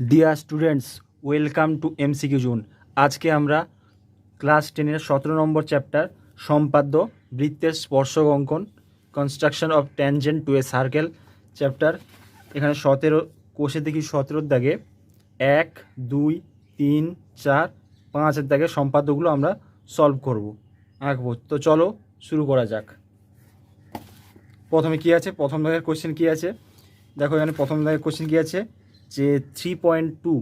Dear students welcome to MCQ zone আজকে আমরা class টেনের সতেরো নম্বর চ্যাপ্টার সম্পাদ্য বৃত্তের স্পর্শক অঙ্কন construction of tangent to a circle chapter এখানে সতেরো কোষে দেখি সতেরোর দাগে এক, দুই, তিন, চার, পাঁচের দাগে সম্পাদ্যগুলো আমরা সলভ করব। আঁকবো। তো চলো শুরু করা যাক। প্রথমে কি আছে? প্রথম দাগের কোশ্চেন কি আছে? দেখো এখানে প্রথম দাগের কোশ্চেন কি আছে? যে থ্রি পয়েন্ট টু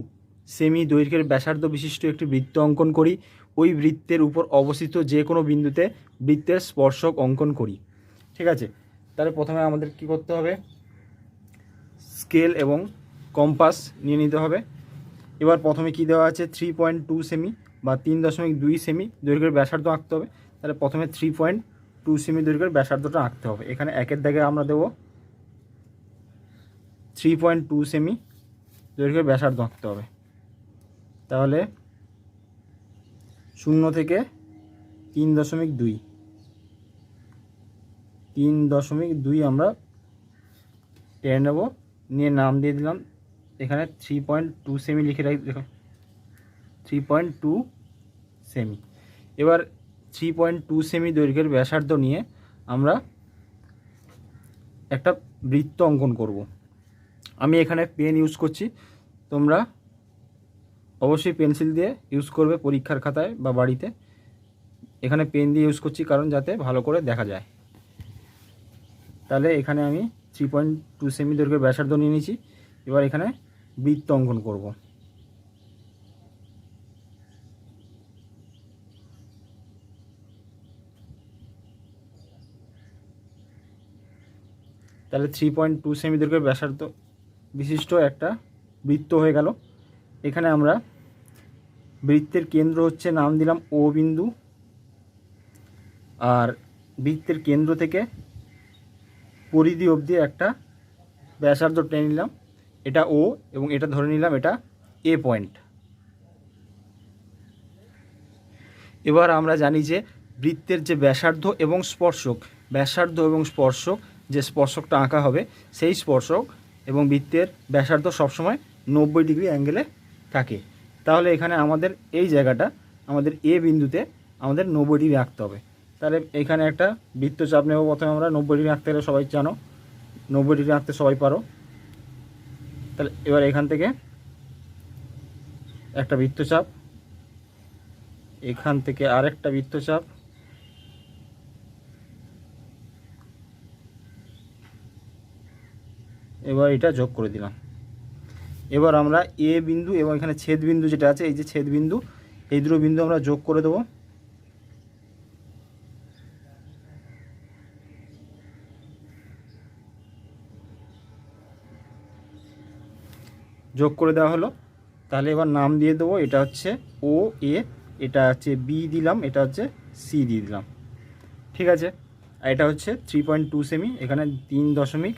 সেমি দৈর্ঘ্যের ব্যাসার্ধ বিশিষ্ট একটি বৃত্ত অঙ্কন করি। ওই বৃত্তের উপর অবস্থিত যে কোনো বিন্দুতে বৃত্তের স্পর্শক অঙ্কন করি। ঠিক আছে? তাহলে প্রথমে আমাদের কি করতে হবে? স্কেল এবং কম্পাস নিয়ে নিতে হবে। এবার প্রথমে কি দেওয়া আছে? থ্রি পয়েন্ট টু সেমি বা তিন দশমিক দুই সেমি দৈর্ঘ্যের ব্যাসার্ধ আঁকতে হবে। তাহলে প্রথমে থ্রি পয়েন্ট টু সেমি দৈর্ঘ্যের ব্যাসার্ধটা আঁকতে হবে। এখানে একের দাগে আমরা দেবো থ্রি পয়েন্ট টু সেমি দৈর্ঘ্যের ব্যাসার্ধ আঁকতে হবে। তাহলে শূন্য থেকে তিন দশমিক দুই। তিন দশমিক দুই আমরা টেনে নেব। নিয়ে নাম দিয়ে দিলাম। এখানে থ্রি পয়েন্ট টু সেমি লিখে রাখি দেখো। থ্রি পয়েন্ট টু সেমি এবার থ্রি পয়েন্ট টু সেমি দৈর্ঘ্যের ব্যাসার্ধ নিয়ে আমরা একটা বৃত্ত অঙ্কন করব। আমি এখানে পেন ইউজ করছি। তোমরা অবশ্যই পেন্সিল দিয়ে ইউজ করবে পরীক্ষার খাতায় বা বাড়িতে। এখানে পেন দিয়ে ইউজ করছি কারণ যাতে ভালো করে দেখা যায়। তাহলে এখানে আমি থ্রি পয়েন্ট টু সেমি দৈর্ঘ্যের ব্যাসার্ধ নিয়ে নিয়েছি। এবার এখানে বৃত্ত অঙ্কন করব। তাহলে থ্রি পয়েন্ট টু সেমি দৈর্ঘ্যের ব্যাসার্ধ বিশিষ্ট একটা বৃত্ত হয়ে গেল। এখানে আমরা বৃত্তের কেন্দ্র হচ্ছে নাম দিলাম ও বিন্দু। আর বৃত্তের কেন্দ্র থেকে পরিধি অবধি একটা ব্যাসার্ধ টেনে নিলাম। এটা ও এবং এটা ধরে নিলাম এটা এ পয়েন্ট এবার আমরা জানি যে বৃত্তের যে ব্যাসার্ধ এবং স্পর্শক, ব্যাসার্ধ এবং স্পর্শক যে স্পর্শকটা আঁকা হবে, সেই স্পর্শক এবং বৃত্তের ব্যাসার্ধ সবসময় নব্বই ডিগ্রি অ্যাঙ্গেলে থাকে। তাহলে এখানে আমাদের এই জায়গাটা, আমাদের এ বিন্দুতে আমাদের নব্বই ডিগ্রি আঁকতে হবে। তাহলে এখানে একটা বৃত্তচাপ নেব প্রথমে আমরা, নব্বই ডিগ্রি আঁকতে গেলে সবাই জানো, নব্বই ডিগ্রি আঁকতে সবাই পারো। তাহলে এবার এখান থেকে একটা বৃত্তচাপ, এখান থেকে আরেকটা বৃত্তচাপ এবার এটা যোগ করে দিলাম। এবার আমরা এ বিন্দু এবং এখানে ছেদ বিন্দু যেটা আছে, এই যে ছেদ বিন্দু, এই দুটো বিন্দু আমরা যোগ করে দেবো। যোগ করে দেওয়া হলো। তাহলে এবার নাম দিয়ে দেবো, এটা হচ্ছে ও এ এটা হচ্ছে বি দিলাম, এটা হচ্ছে সি দিয়ে দিলাম। ঠিক আছে? আর এটা হচ্ছে থ্রি পয়েন্ট টু সেমি এখানে তিন দশমিক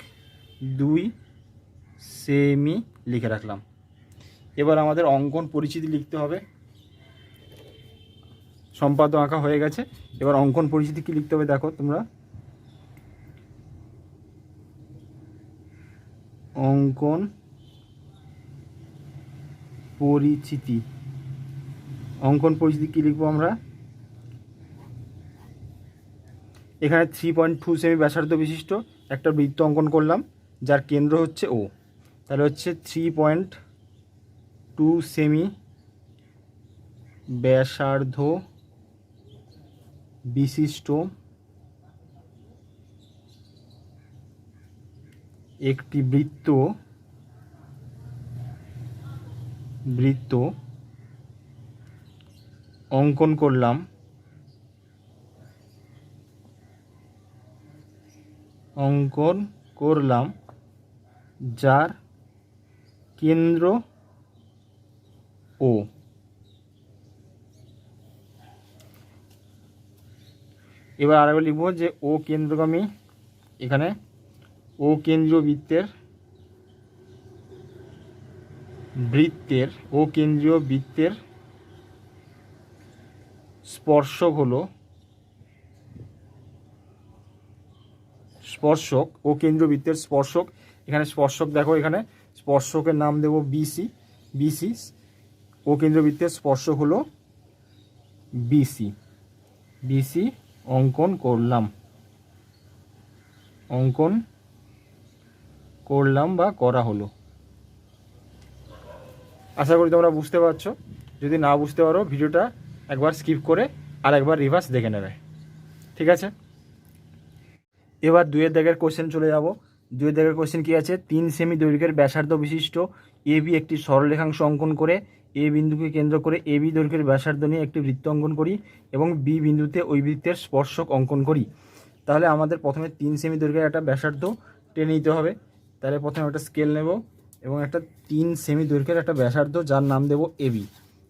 দুই সেমি লিখে রাখলাম। এবার আমাদের অঙ্কন পরিচিতি লিখতে হবে। সম্পাদ্য আঁকা হয়ে গেছে। এবার অঙ্কন পরিচিতি কি লিখতে হবে দেখো তোমরা। অঙ্কন পরিচিতি। অঙ্কন পরিচিতি কী লিখব আমরা? এখানে থ্রি পয়েন্ট টু সেমি ব্যাসার্ধ বিশিষ্ট একটা বৃত্ত অঙ্কন করলাম, যার কেন্দ্র হচ্ছে ও তাহলে হচ্ছে থ্রি পয়েন্ট টু সেমি ব্যাসার্ধ বিশিষ্ট একটি বৃত্ত বৃত্ত অঙ্কন করলাম। অঙ্কন করলাম, যার কেন্দ্র ও। এবার আরেকবার লিখব যে ও কেন্দ্রগামী, এখানে ও কেন্দ্রীয় বৃত্তের বৃত্তের ও কেন্দ্রীয় বৃত্তের স্পর্শক হলো স্পর্শক, ও কেন্দ্রবৃত্তের স্পর্শক। এখানে স্পর্শক দেখো, এখানে স্পর্শকের নাম দেব বিসি বিসি ও কেন্দ্রবৃত্তের স্পর্শক হলো বিসি বিসি অঙ্কন করলাম। অঙ্কন করলাম বা করা হলো। আশা করি তোমরা বুঝতে পারছ। যদি না বুঝতে পারো, ভিডিওটা একবার স্কিপ করে আর একবার রিভার্স দেখে নেবে। ঠিক আছে? এবার দুয়ের দাগের কোশ্চেন চলে যাব। দুয়ের দাগের কোশ্চেন কী আছে? তিন সেমি দৈর্ঘ্যের ব্যাসার্ধ বিশিষ্ট এ বি একটি সরলরেখাংশ অঙ্কন করে এ বিন্দুকে কেন্দ্র করে এ বি দৈর্ঘ্যের ব্যাসার্ধ নিয়ে একটি বৃত্ত অঙ্কন করি এবং বি বিন্দুতে ওই বৃত্তের স্পর্শক অঙ্কন করি। তাহলে আমাদের প্রথমে তিন সেমি দৈর্ঘ্যের একটা ব্যাসার্ধ টেনে নিতে হবে। তাহলে প্রথমে একটা স্কেল নেব এবং একটা তিন সেমি দৈর্ঘ্যের একটা ব্যাসার্ধ যার নাম দেব এ বি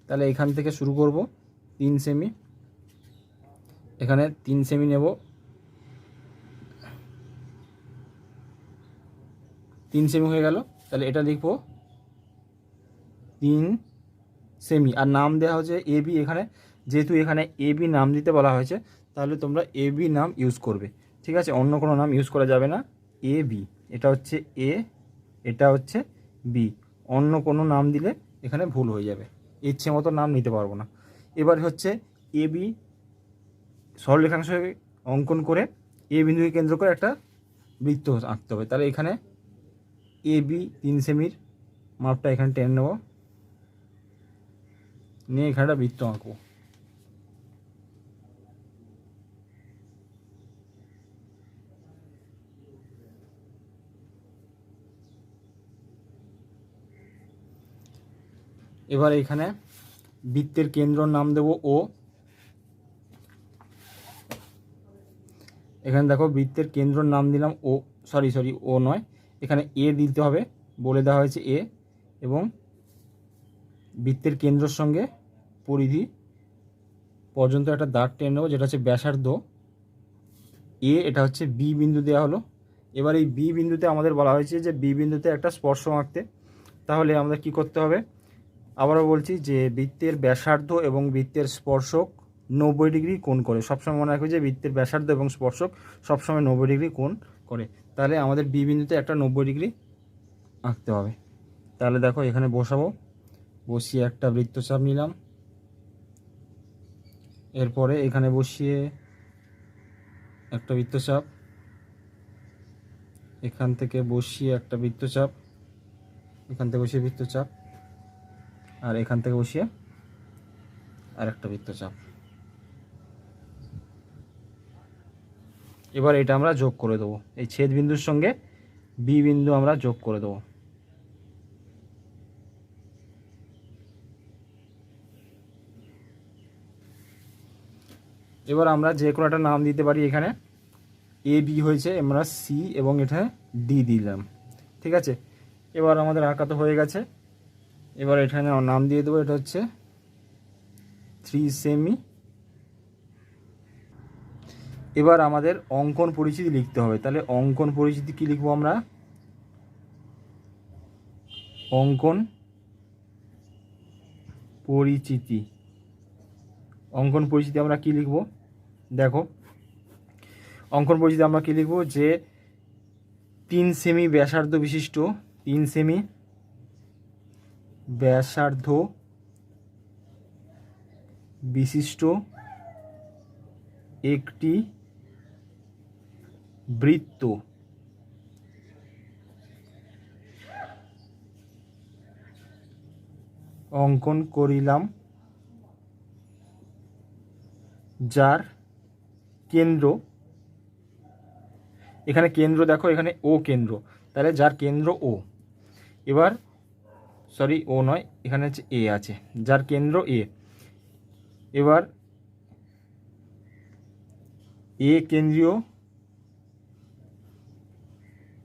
তাহলে এখান থেকে শুরু করব, তিন সেমি এখানে তিন সেমি নেব তিন সেমি হয়ে গেল। তাহলে এটা লিখব তিন সেমি আর নাম দেওয়া হচ্ছে এ বি এখানে। যেহেতু এখানে এ বি নাম দিতে বলা হয়েছে, তাহলে তোমরা এ বি নাম ইউজ করবে। ঠিক আছে? অন্য কোনো নাম ইউজ করা যাবে না। এ বি এটা হচ্ছে এ এটা হচ্ছে বি অন্য কোনো নাম দিলে এখানে ভুল হয়ে যাবে। ইচ্ছে মতো নাম নিতে পারব না। এবার হচ্ছে এ বি সরলরেখাংশ অঙ্কন করে এ বিন্দুকে কেন্দ্র করে একটা বৃত্ত আঁকতে হবে। তাহলে এখানে এ বি তিন সেমির মাপটা এখানে টেনে নেব। নিয়ে এখানে একটা বৃত্ত আঁকবো। এবার এখানে বৃত্তের কেন্দ্র নাম দেব ও এখানে দেখো বৃত্তের কেন্দ্র নাম দিলাম ও সরি সরি ও নয়। এখানে এ দিতে হবে, বলে দেওয়া হয়েছে এ এবং বৃত্তের কেন্দ্রের সঙ্গে পরিধি পর্যন্ত একটা দাগ টেনে নেব, যেটা হচ্ছে ব্যাসার্ধ এ এটা হচ্ছে বি বিন্দু দেওয়া হলো। এবার এই বি বিন্দুতে আমাদের বলা হয়েছে যে বি বিন্দুতে একটা স্পর্শ আঁকতে তাহলে আমাদের কি করতে হবে? আবারও বলছি যে বৃত্তের ব্যাসার্ধ এবং বৃত্তের স্পর্শক নব্বই ডিগ্রি কোণ করে। সবসময় মনে রাখবে যে বৃত্তের ব্যাসার্ধ এবং স্পর্শক সবসময় নব্বই ডিগ্রি কোণ করে। তাহলে আমাদের বি বিন্দুতে একটা নব্বই ডিগ্রি আঁকতে হবে। তাহলে দেখো এখানে বসাবো। বসিয়ে একটা বৃত্তচাপ নিলাম। এরপরে এখানে বসিয়ে একটা বৃত্তচাপ। এখান থেকে বসিয়ে একটা বৃত্তচাপ। এখান থেকে বসিয়ে বৃত্তচাপ। আর এখান থেকে বসিয়ে আর একটা বৃত্তচাপ। এবার এটা আমরা যোগ করে দেবো। এই ছেদ বিন্দুর সঙ্গে বি বিন্দু আমরা যোগ করে দেবো। এবার আমরা যে কোনো একটা নাম দিতে পারি এখানে এ বি হয়েছে, আমরা সি এবং এটা ডি দিলাম। ঠিক আছে? এবার আমাদের আঁকা তো হয়ে গেছে। এবার এখানে নাম দিয়ে দেবো, এটা হচ্ছে থ্রি সেমি এবার আমাদের অঙ্কন পরিচিতি লিখতে হবে। তাহলে অঙ্কন পরিচিতি কি লিখব আমরা? অঙ্কন পরিচিতি। অঙ্কন পরিচিতি আমরা কি লিখব? দেখো, অঙ্কন পরিচিতি আমরা কি লিখব? যে তিন সেমি ব্যাসার্ধ বিশিষ্ট, তিন সেমি ব্যাসার্ধ বিশিষ্ট একটি বৃত্ত। অঙ্কন করিলাম, যার কেন্দ্র, এখানে কেন্দ্র দেখো, এখানে ও কেন্দ্র। তাহলে যার কেন্দ্র ও এবার সরি ও নয়, এখানে হচ্ছে এ আছে। যার কেন্দ্র এ এবার এ কেন্দ্রীয়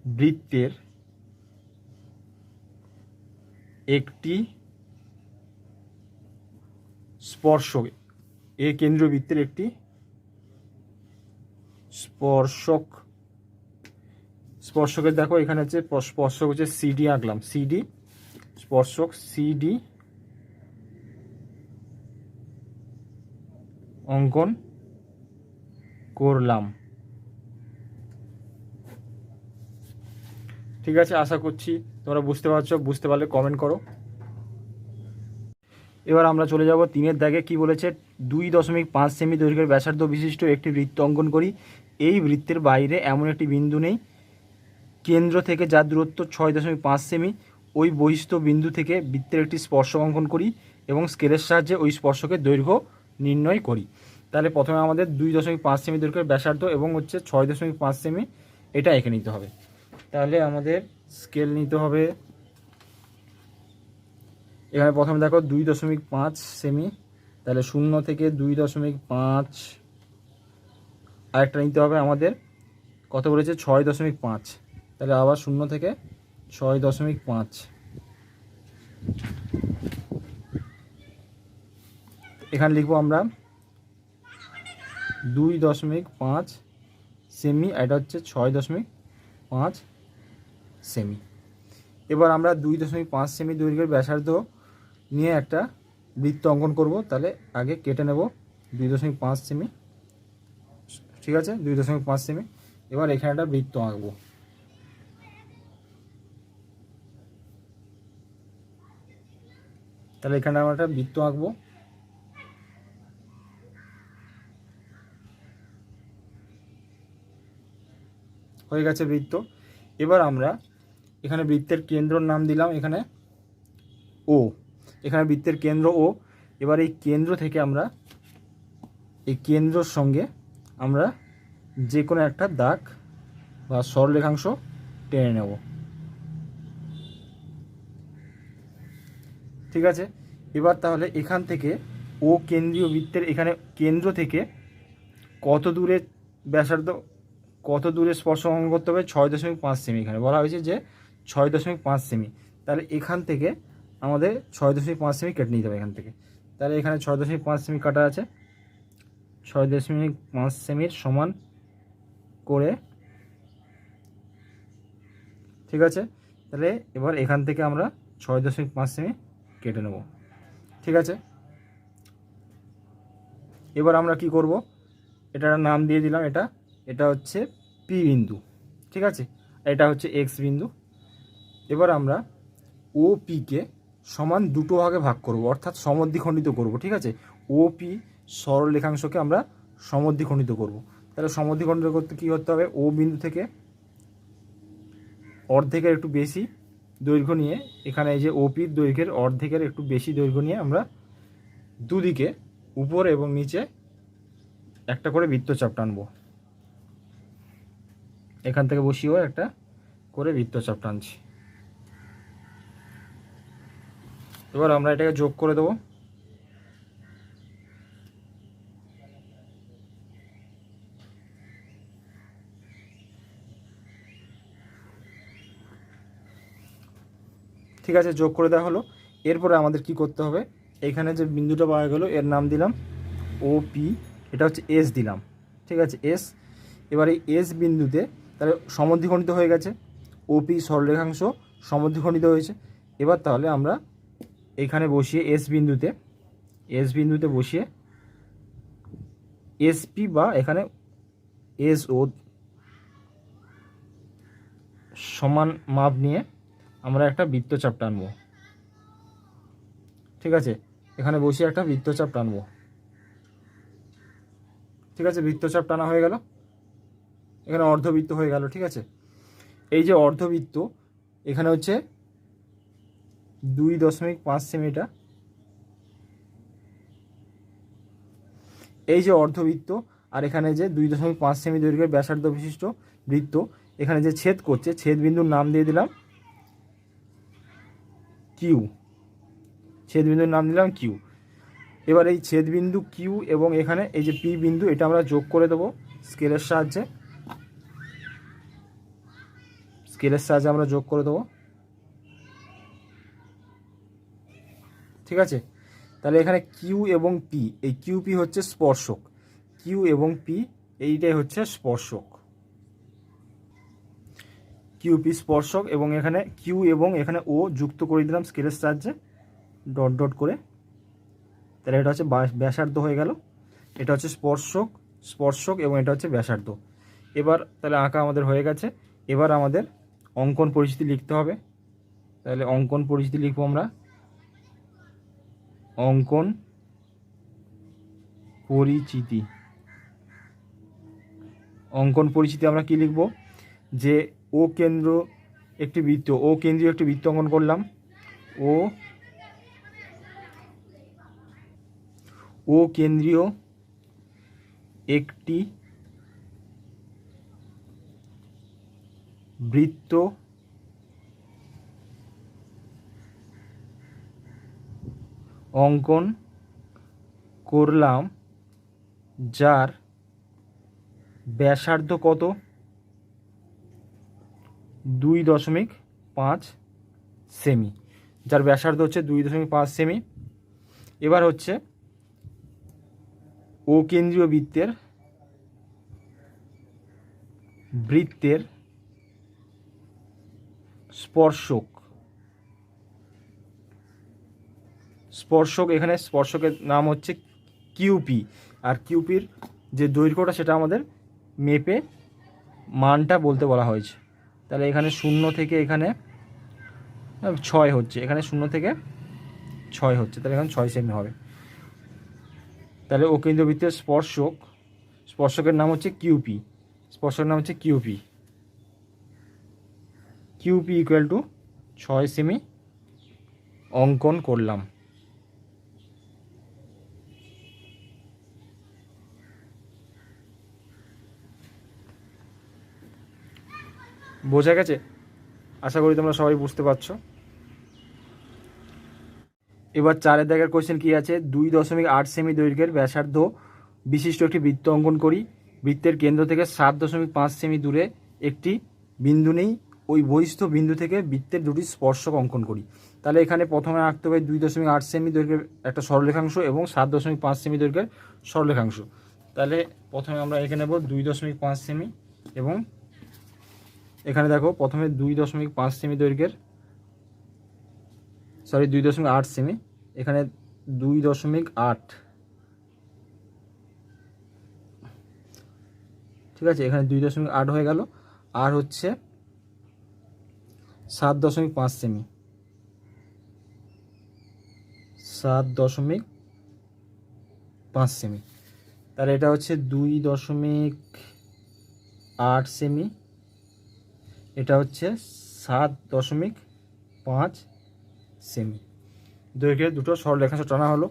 বৃত্তের একটি স্পর্শক, এ কেন্দ্রীয় বৃত্তের একটি স্পর্শক। স্পর্শকের দেখো, এখানে হচ্ছে স্পর্শক হচ্ছে সিডি আঁকলাম। সিডি, স্পর্শক সিডি অঙ্কন করলাম। ঠিক আছে, আশা করছি তোমরা বুঝতে পারছ, বুঝতে পারলে কমেন্ট করো। এবার আমরা চলে যাব তিনের দাগে, কি বলেছে? দুই দশমিক পাঁচ সেমি দৈর্ঘ্যের ব্যাসার্ধ বিশিষ্ট একটি বৃত্ত অঙ্কন করি। এই বৃত্তের বাইরে এমন একটি বিন্দু নেই। কেন্দ্র থেকে যার দূরত্ব ছয় দশমিক পাঁচ সেমি, ওই বহিস্থ বিন্দু থেকে বৃত্তের একটি স্পর্শ অঙ্কন করি এবং স্কেলের সাহায্যে ওই স্পর্শকের দৈর্ঘ্য নির্ণয় করি। তাহলে প্রথমে আমাদের দুই দশমিক পাঁচ সেমি দৈর্ঘ্যের ব্যাসার্ধ এবং হচ্ছে ছয় দশমিক পাঁচ সেমি, এটা এঁকে নিতে হবে। তাহলে আমাদের স্কেল নিতে হবে। এখানে প্রথমে দেখো দুই দশমিক পাঁচ সেমি তাহলে শূন্য থেকে দুই দশমিক পাঁচ। আরেকটা নিতে হবে আমাদের, কত বলেছে? ছয় দশমিক পাঁচ। তাহলে আবার শূন্য থেকে ছয় দশমিক পাঁচ। এখানে লিখব আমরা দুই দশমিক পাঁচ সেমি এটা হচ্ছে ছয় দশমিক পাঁচ। সেমি এবার আমরা দুই দশমিক পাঁচ সেমি দৈর্ঘ্যের ব্যাসার্ধ নিয়ে একটা বৃত্ত অঙ্কন করব, তাহলে আগে কেটে নেব দুই দশমিক পাঁচ সেমি ঠিক আছে? দুই দশমিক পাঁচ সেমি এবার এখানে একটা বৃত্ত আঁকবো। তাহলে এখানে আমরা একটা বৃত্ত আঁকবো। হয়ে গেছে বৃত্ত। এবার আমরা এখানে বৃত্তের কেন্দ্রর নাম দিলাম এখানে ও। এখানে বৃত্তের কেন্দ্র ও। এবার এই কেন্দ্র থেকে আমরা এই কেন্দ্রর সঙ্গে আমরা যে কোনো একটা দাগ বা সরলরেখাংশ টেনে নেব। ঠিক আছে? এবার তাহলে এখান থেকে ও কেন্দ্রীয় বৃত্তের এখানে কেন্দ্র থেকে কত দূরে ব্যাসার্ধ, কত দূরে স্পর্শ অঙ্কন করতে হবে? ছয় দশমিক পাঁচ সেমি এখানে। বলা হয়েছে যে ছয় দশমিক পাঁচ সেমি। তাহলে এখান থেকে আমাদের ছয় দশমিক পাঁচ সেমি কেটে নিতে হবে এখান থেকে। তাহলে এখানে ছয় দশমিক পাঁচ সেমি কাটা আছে। ছয় দশমিক পাঁচ সেমির সমান করে, ঠিক আছে? তাহলে এবার এখান থেকে আমরা ছয় দশমিক পাঁচ সেমি কেটে নেব। ঠিক আছে? এবার আমরা কি করব? এটার নাম দিয়ে দিলাম। এটা এটা হচ্ছে পি বিন্দু। ঠিক আছে? এটা হচ্ছে এক্স বিন্দু। এবার আমরা ও পিকে সমান দুটো ভাগে ভাগ করব, অর্থাৎ সমদ্বিখণ্ডিত করব, ঠিক আছে? ও পি সরল রেখাংশকে আমরা সমদ্বিখণ্ডিত করব। তাহলে সমদ্বিখণ্ডিত করতে কী করতে হবে? ও বিন্দু থেকে অর্ধেকের একটু বেশি দৈর্ঘ্য নিয়ে এখানে এই যে ওপির দৈর্ঘ্যের অর্ধেকের একটু বেশি দৈর্ঘ্য নিয়ে আমরা দুদিকে উপর এবং নিচে একটা করে বৃত্তচাপ টানবো। এখান থেকে বসিয়েও একটা করে বৃত্তচাপ টানছি। এবার আমরা এটাকে যোগ করে দেবো। ঠিক আছে, যোগ করে দেওয়া হলো। এরপরে আমাদের কি করতে হবে? এখানে যে বিন্দুটা পাওয়া গেল, এর নাম দিলাম ও পি এটা হচ্ছে এস দিলাম। ঠিক আছে এস এবার এই এস বিন্দুতে তাহলে সমদ্বিখণ্ডিত হয়ে গেছে। ওপি সরলরেখাংশ সমদ্বিখণ্ডিত হয়েছে। এবার তাহলে আমরা এখানে বসিয়ে এস বিন্দুতে এস বিন্দুতে বসিয়ে এসপি বা এখানে এস ও সমান মাপ নিয়ে আমরা একটা বৃত্তচাপ টানবো। ঠিক আছে? এখানে বসিয়ে একটা বৃত্তচাপ টানব। ঠিক আছে? বৃত্তচাপ টানা হয়ে গেল। এখানে অর্ধবৃত্ত হয়ে গেল, ঠিক আছে? এই যে অর্ধবৃত্ত, এখানে হচ্ছে দুই দশমিক পাঁচ সেমিটার এই যে অর্ধবৃত্ত, আর এখানে যে দুই দশমিক পাঁচ সেমি দৈর্ঘ্যের ব্যাসার্ধ বিশিষ্ট বৃত্ত, এখানে যে ছেদ করছে ছেদ বিন্দুর নাম দিয়ে দিলাম কিউ ছেদ বিন্দুর নাম দিলাম কিউ এবার এই ছেদ বিন্দু কিউ এবং এখানে এই যে পি বিন্দু, এটা আমরা যোগ করে দেবো স্কেলের সাহায্যে। স্কেলের সাহায্যে আমরা যোগ করে দেবো। ঠিক আছে? তাহলে এখানে কিউ এবং পি এই কিউ পি হচ্ছে স্পর্শক। কিউ এবং পি এইটাই হচ্ছে স্পর্শক। কিউপি স্পর্শক এবং এখানে কিউ এবং এখানে ও যুক্ত করে দিলাম স্কেলের সাহায্যে, ডট ডট করে। তাহলে এটা হচ্ছে ব্যাসার্ধ হয়ে গেল। এটা হচ্ছে স্পর্শক স্পর্শক এবং এটা হচ্ছে ব্যাসার্ধ। এবার তাহলে আঁকা আমাদের হয়ে গেছে। এবার আমাদের অঙ্কন পরিস্থিতি লিখতে হবে। তাহলে অঙ্কন পরিস্থিতি লিখব আমরা। অঙ্কন পরিচিতি। অঙ্কন পরিচিতি আমরা কি লিখব? যে ও কেন্দ্র একটি বৃত্ত, ও কেন্দ্রীয় একটি বৃত্ত অঙ্কন করলাম। ও ও কেন্দ্রীয় একটি বৃত্ত অঙ্কন করলাম, যার ব্যাসার্ধ কত? দুই দশমিক পাঁচ সেমি। যার ব্যাসার্ধ হচ্ছে দুই দশমিক পাঁচ সেমি। এবার হচ্ছে ও কেন্দ্রীয় বৃত্তের বৃত্তের স্পর্শক। স্পর্শক, এখানে স্পর্শকের নাম হচ্ছে কিউপি। আর কিউপির যে দৈর্ঘ্যটা, সেটা আমাদের মেপে মানটা বলতে বলা হয়েছে। তাহলে এখানে শূন্য থেকে এখানে ছয় হচ্ছে। এখানে শূন্য থেকে ছয় হচ্ছে। তাহলে এখানে ছয় সেমি হবে। তাহলে ও কেন্দ্রবৃত্তের স্পর্শক, স্পর্শকের নাম হচ্ছে কিউপি। স্পর্শকের নাম হচ্ছে কিউপি। কিউপি ইকুয়াল টু ছয় সেমি অঙ্কন করলাম। বোঝা গেছে? আশা করি তোমরা সবাই বুঝতে পারছ। এবার চারের দাগের কোশ্চেন কি আছে? দুই দশমিক আট সেমি দৈর্ঘ্যের ব্যাসার্ধ বিশিষ্ট একটি বৃত্ত অঙ্কন করি। বৃত্তের কেন্দ্র থেকে সাত দশমিক পাঁচ সেমি দূরে একটি বিন্দু নেই। ওই বহিস্থ বিন্দু থেকে বৃত্তের দুটি স্পর্শক অঙ্কন করি। তাহলে এখানে প্রথমে আঁকতে হবে দুই দশমিক আট সেমি দৈর্ঘ্যের একটা সরলরেখাংশ এবং সাত দশমিক পাঁচ সেমি দৈর্ঘ্যের সরলরেখাংশ। তাহলে প্রথমে আমরা এখানে নেব দুই দশমিক পাঁচ সেমি এবং এখানে দেখো, প্রথমে দুই দশমিক পাঁচ সেমি দৈর্ঘ্যের সরি দুই দশমিক আট সেমি, এখানে দুই দশমিক আট। ঠিক আছে, এখানে দুই দশমিক আট হয়ে গেল, আর হচ্ছে সাত দশমিক পাঁচ সেমি। সাত দশমিক পাঁচ সেমি। তাহলে এটা হচ্ছে দুই দশমিক আট সেমি। এটা হচ্ছে সাত দশমিক পাঁচ সেমি। দৈর্ঘ্যের দুটো সরলরেখাংশ টানা হলো।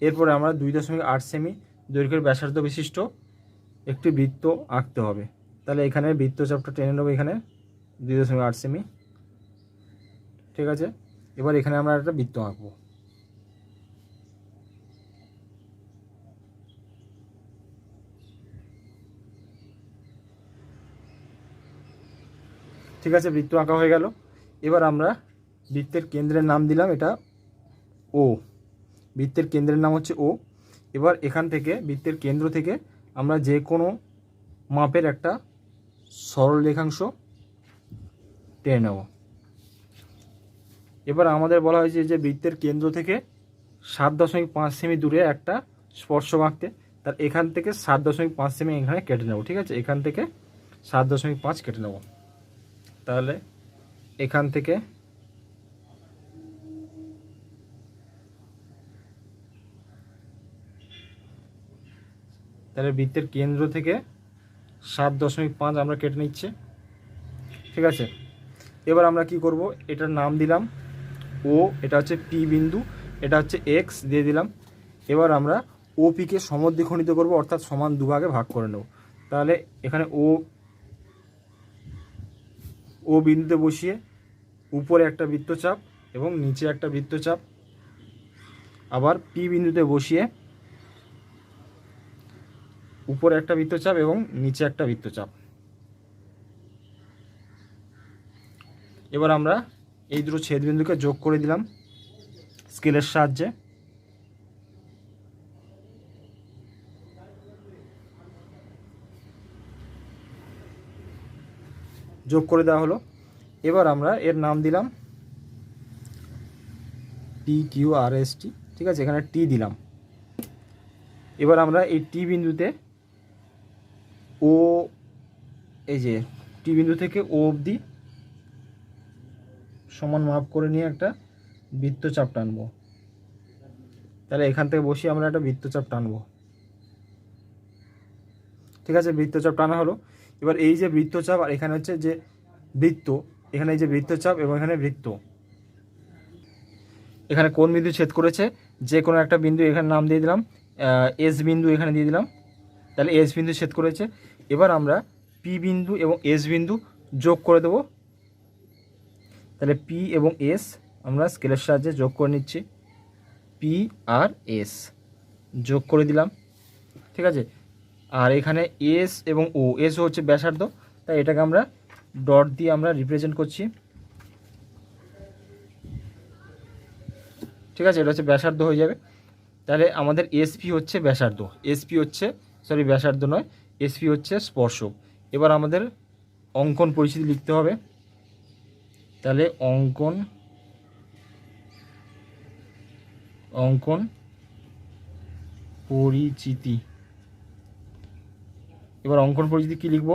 এরপরে আমরা দুই দশমিক আট সেমি দৈর্ঘ্যের ব্যাসার্ধ বিশিষ্ট একটি বৃত্ত আঁকতে হবে। তাহলে এখানে বৃত্তচাপটা টেনে নেব এখানে দুই দশমিক আট সেমি। ঠিক আছে? এবার এখানে আমরা একটা বৃত্ত আঁকবো। ঠিক আছে, বৃত্ত আঁকা হয়ে গেল। এবার আমরা বৃত্তের কেন্দ্রের নাম দিলাম, এটা ও বৃত্তের কেন্দ্রের নাম হচ্ছে ও এবার এখান থেকে, বৃত্তের কেন্দ্র থেকে আমরা যে কোনো মাপের একটা সরল রেখাংশ টেনে নেব। এবার আমাদের বলা হয়েছে যে বৃত্তের কেন্দ্র থেকে সাত দশমিক পাঁচ সেমি দূরে একটা স্পর্শক আঁকতে, তার এখান থেকে সাত দশমিক পাঁচ সেমি এখানে কেটে নেব, ঠিক আছে? এখান থেকে সাত দশমিক পাঁচ কেটে নেব। তাহলে এখান থেকে তাহলে বৃত্তের কেন্দ্র থেকে সাত দশমিক পাঁচ আমরা কেটে নিচ্ছি। ঠিক আছে? এবার আমরা কি করব? এটার নাম দিলাম ও এটা হচ্ছে পি বিন্দু, এটা হচ্ছে এক্স দিয়ে দিলাম। এবার আমরা ও পিকে সমদ্বিখণ্ডিত করব, অর্থাৎ সমান দুভাগে ভাগ করে নেব। তাহলে এখানে ও ও বিন্দুতে বসিয়ে উপরে একটা বৃত্তচাপ এবং নিচে একটা বৃত্তচাপ। আবার পি বিন্দুতে বসিয়ে উপরে একটা বৃত্তচাপ এবং নিচে একটা বৃত্তচাপ। এবার আমরা এই দুটো ছেদবিন্দুকে যোগ করে দিলাম স্কেলের সাহায্যে। যোগ করে দেওয়া হলো। এবার আমরা এর নাম দিলাম T Q R S T ঠিক আছে? এখানে টি দিলাম। এবার আমরা এই টি বিন্দুতে ও এই যে টি বিন্দু থেকে ও অবধি সমান মাপ করে নিয়ে একটা বৃত্তচাপ টানবো। তাহলে এখান থেকে বসিয়ে আমরা একটা বৃত্তচাপ টানবো। ঠিক আছে? বৃত্তচাপ টানা হলো। এবার এই যে বৃত্তচাপ আর এখানে হচ্ছে যে বৃত্ত, এখানে এই যে বৃত্তচাপ এবং এখানে বৃত্ত। এখানে কোন বিন্দু ছেদ করেছে? যে কোনো একটা বিন্দু এখানে নাম দিয়ে দিলাম এস বিন্দু এখানে দিয়ে দিলাম, তাহলে এস বিন্দু ছেদ করেছে। এবার আমরা পি বিন্দু এবং এস বিন্দু যোগ করে দেবো। তাহলে পি এবং এস আমরা স্কেলের সাহায্যে যোগ করে নিচ্ছি। পি আর এস যোগ করে দিলাম, ঠিক আছে? আর এখানে এস এবং ও এস হচ্ছে ব্যাসার্ধ, তাই এটাকে আমরা ডট দিয়ে আমরা রিপ্রেজেন্ট করছি। ঠিক আছে, এটা হচ্ছে ব্যাসার্ধ হয়ে যাবে। তাহলে আমাদের এসপি হচ্ছে ব্যাসার্ধ। এসপি হচ্ছে সরি ব্যাসার্ধ নয় এসপি হচ্ছে স্পর্শক। এবার আমাদের অঙ্কন পরিস্থিতি লিখতে হবে। তাহলে অঙ্কন অঙ্কন পরিচিতি। এবার অঙ্কন পরিচিতি কী লিখব?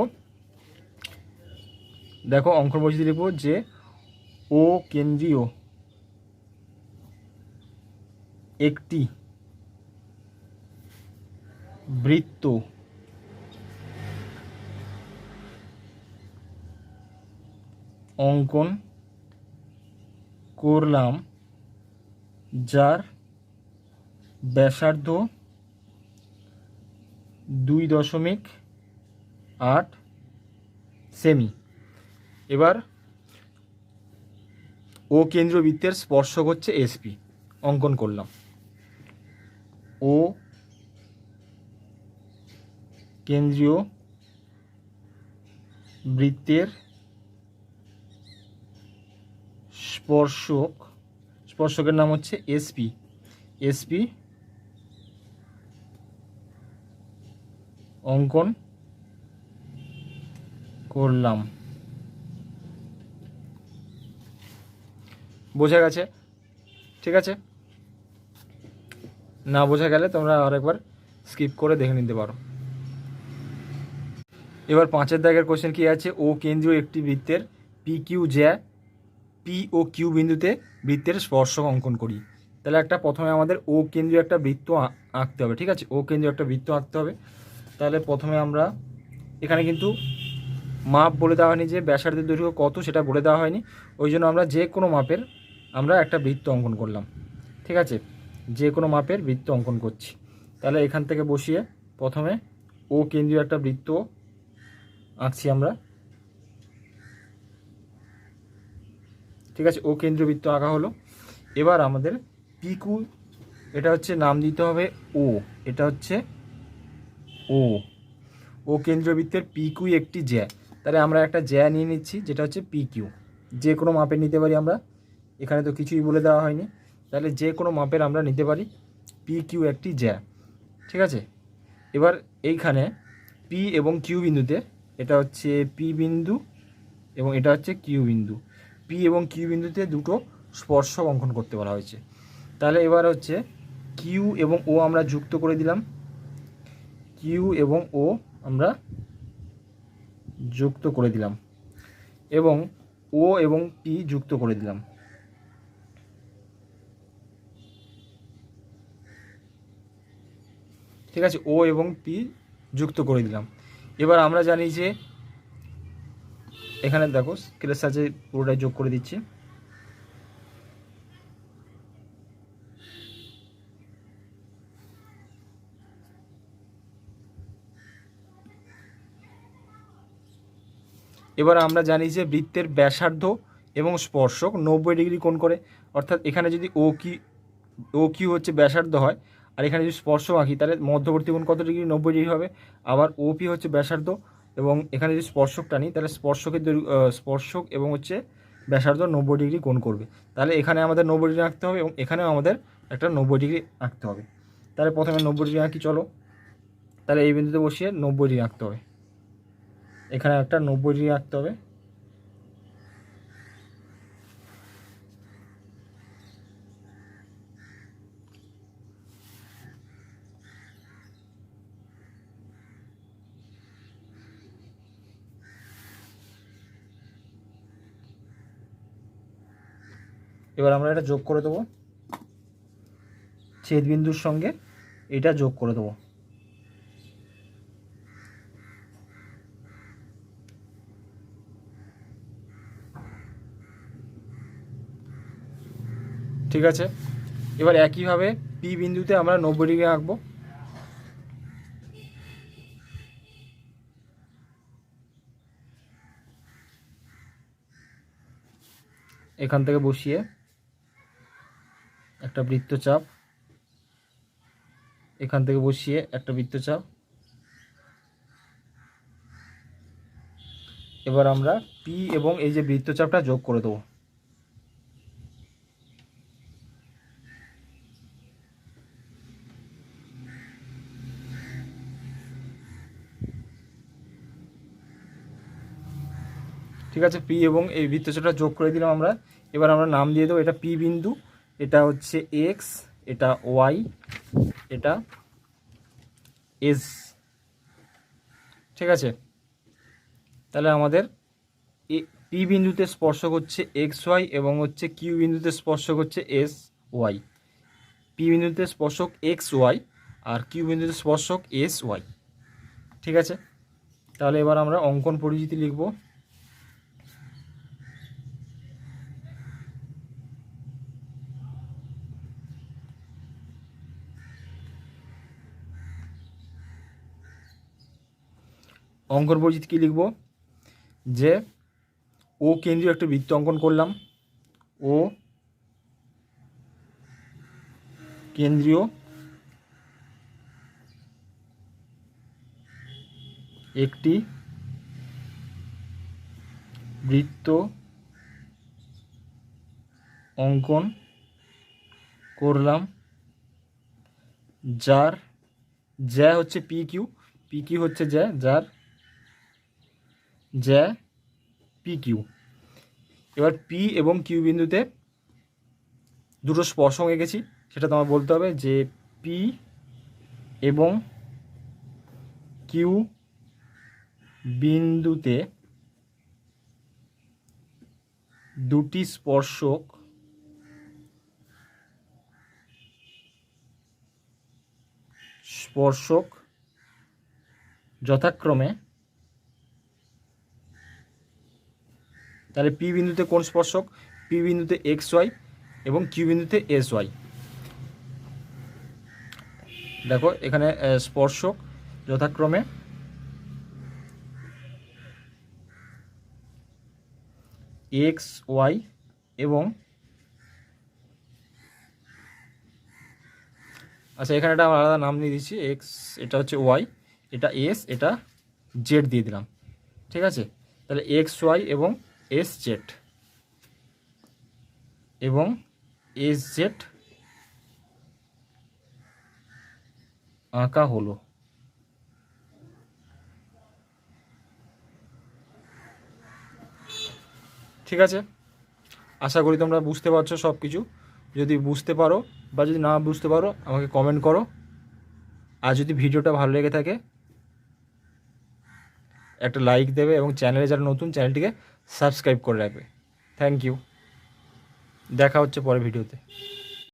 দেখো, অঙ্কন পরিচিতি লিখব যে ও কেন্দ্রীয় একটি বৃত্ত অঙ্কন করলাম যার ব্যাসার্ধ দুই দশমিক আট, সেমি। এবার, ও কেন্দ্রীয় বৃত্তের স্পর্শক হচ্ছে এসপি, অঙ্কন করলাম। ও কেন্দ্রীয় বৃত্তের স্পর্শক, স্পর্শকের নাম হচ্ছে এসপি। এসপি, অঙ্কন করলাম। বোঝা গেছে? ঠিক আছে? না বোঝা গেলে তোমরা আরেকবার স্কিপ করে দেখে নিতে পারো। এবার পাঁচের দাগের কোশ্চেন কি আছে? ও কেন্দ্রীয় একটি বৃত্তের পি কিউ জ্যা পি ও কিউ বিন্দুতে বৃত্তের স্পর্শক অঙ্কন করি। তাহলে একটা প্রথমে আমাদের ও কেন্দ্রীয় একটা বৃত্ত আঁকতে হবে, ঠিক আছে? ও কেন্দ্রীয় একটা বৃত্ত আঁকতে হবে। তাহলে প্রথমে আমরা এখানে কিন্তু মাপ বলে দেওয়া হয়নি, যে ব্যাসার্ধের দৈর্ঘ্য কত সেটা বলে দেওয়া হয়নি। ওই জন্য আমরা যে কোনো মাপের আমরা একটা বৃত্ত অঙ্কন করলাম। ঠিক আছে? যে কোনো মাপের বৃত্ত অঙ্কন করছি। তাহলে এখান থেকে বসিয়ে প্রথমে ও কেন্দ্রীয় একটা বৃত্ত আঁকছি আমরা। ঠিক আছে? ও কেন্দ্রীয় বৃত্ত আঁকা হলো। এবার আমাদের পিকু এটা হচ্ছে নাম দিতে হবে ও, এটা হচ্ছে ও। ও কেন্দ্রীয় বৃত্তের পিকিউ একটি জ্যা। তাহলে আমরা একটা জ্যা নিয়ে নিচ্ছি, যেটা হচ্ছে পি কিউ যে কোনো মাপের নিতে পারি আমরা। এখানে তো কিছুই বলে দেওয়া হয়নি। তাহলে যে কোনো মাপের আমরা নিতে পারি পি কিউ একটি জ্যা। ঠিক আছে? এবার এইখানে পি এবং কিউ বিন্দুতে এটা হচ্ছে পি বিন্দু এবং এটা হচ্ছে কিউ বিন্দু। পি এবং কিউ বিন্দুতে দুটো স্পর্শক অঙ্কন করতে বলা হয়েছে। তাহলে এবার হচ্ছে কিউ এবং ও আমরা যুক্ত করে দিলাম। কিউ এবং ও আমরা যুক্ত করে দিলাম এবং ও এবং পি যুক্ত করে দিলাম। ঠিক আছে, ও এবং পি যুক্ত করে দিলাম। এবার আমরা জানি যে এখানে দেখো স্কেলের সাহায্যে পুরোটাই যোগ করে দিচ্ছি। এবার আমরা জানি যে বৃত্তের ব্যাসার্ধ এবং স্পর্শক নব্বই ডিগ্রি কোণ করে। অর্থাৎ এখানে যদি ও কি ও কিউ হচ্ছে ব্যাসার্ধ হয়, আর এখানে যদি স্পর্শ আঁকি, তাহলে মধ্যবর্তী কোণ কত ডিগ্রি? নব্বই ডিগ্রি হবে। আবার ওপি হচ্ছে ব্যাসার্ধ এবং এখানে যদি স্পর্শক টানি তাহলে স্পর্শকের স্পর্শক এবং হচ্ছে ব্যাসার্ধ নব্বই ডিগ্রি কোণ করবে। তাহলে এখানে আমাদের নব্বই ডিগ্রি আঁকতে হবে এবং এখানেও আমাদের একটা নব্বই ডিগ্রি আঁকতে হবে। তাহলে প্রথমে নব্বই ডিগ্রি আঁকি, চলো। তাহলে এই বিন্দুতে বসিয়ে নব্বই ডিগ্রি আঁকতে হবে। এখানে একটা নব্বই ডিগ্রি আঁকতে হবে। এবার আমরা এটা যোগ করে দেবো। ছেদ বিন্দুর সঙ্গে এটা যোগ করে দেবো। ঠিক আছে? এবার একইভাবে পি বিন্দুতে আমরা নব্বই ডিগ্রি আঁকবো। এখান থেকে বসিয়ে একটা বৃত্তচাপ। এখান থেকে বসিয়ে একটা বৃত্তচাপ। এবার আমরা পি এবং এই যে বৃত্তচাপটা যোগ করে দেবো। ঠিক আছে পি এবং এই বৃত্তচাপটা যোগ করে দিলাম আমরা। এবার আমরা নাম দিয়ে দেবো, এটা পি বিন্দু, এটা হচ্ছে এক্স এটা ওয়াই এটা এস ঠিক আছে? তাহলে আমাদের পি বিন্দুতে স্পর্শ করছে এক্স ওয়াই এবং হচ্ছে কিউ বিন্দুতে স্পর্শ করছে এস ওয়াই পি বিন্দুতে স্পর্শক এক্স ওয়াই আর কিউ বিন্দুতে স্পর্শক এস ওয়াই ঠিক আছে? তাহলে এবার আমরা অঙ্কন পরিচিতি লিখব। অঙ্কন পরিচিত কী লিখব? যে ও কেন্দ্রীয় একটা বৃত্ত অঙ্কন করলাম। ও কেন্দ্রীয় একটি বৃত্ত অঙ্কন করলাম, যার জ্যা হচ্ছে পি কিউ পি কিউ হচ্ছে জ্যা, যার জ্যা পি কিউ। এবার পি এবং কিউ বিন্দুতে দুটো স্পর্শক এঁকেছি সেটা তোমার বলতে হবে যে পি এবং কিউ বিন্দুতে দুটি স্পর্শক স্পর্শক যথাক্রমে তাহলে পি বিন্দুতে কোন স্পর্শক? পি বিন্দুতে এক্স ওয়াই এবং কিউ বিন্দুতে এস ওয়াই। দেখো, এখানে স্পর্শক যথাক্রমে এক্স ওয়াই এবং আচ্ছা এখানে একটা আলাদা নাম দিয়ে দিচ্ছি, এক্স, এটা হচ্ছে ওয়াই, এটা এস, এটা জেড দিয়ে দিলাম। ঠিক আছে? তাহলে এক্স ওয়াই এবং এস জেড এবং এস জেড আঁকা হলো। ঠিক আছে? আশা করি তোমরা বুঝতে পারছ সব কিছু যদি বুঝতে পারো বা যদি না বুঝতে পারো, আমাকে কমেন্ট করো। আর যদি ভিডিওটা ভালো লেগে থাকে, একটা লাইক দেবে এবং চ্যানেলে যারা নতুন চ্যানেলটিকে সাবস্ক্রাইব করে রাখবে। থ্যাংক ইউ দেখা হচ্ছে পরের ভিডিওতে।